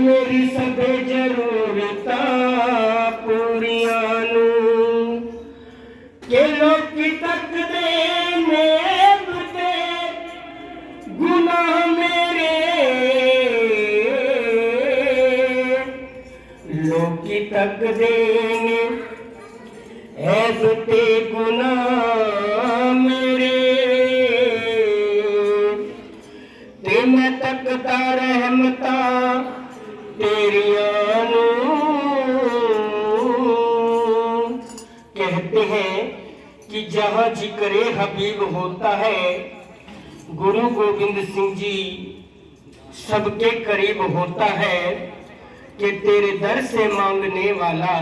ਮੇਰੀ ਸਭੇ ਜ਼ਰੂਰਤਾਂ ਪੂਰੀਆਂ ਨੂੰ। ਕਿ ਲੋਕੀ ਤੱਕਦੇ ਨੇ ਬਤੇ ਗੁਨਾਹ ਮੇਰੇ। ਲੋਕੀ ਤੱਕਦੇ ਨੇ ਐਸ ਤੇ ਗੁਨਾਹ कहते हैं कि जहाँ ज़िक्र हबीब होता है, गुरु गोविंद सिंह जी सबके करीब होता है कि तेरे दर से मांगने वाला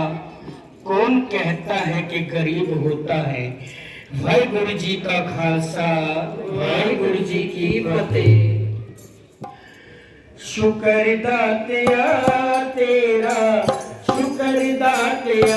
कौन कहता है कि गरीब होता है? वाहे गुरु जी का खालसा वाहे गुरु जी की फतेह। शुक्र दातिया ਤੇਰਾ ਸ਼ੁਕਰ ਦਾਤਿਆ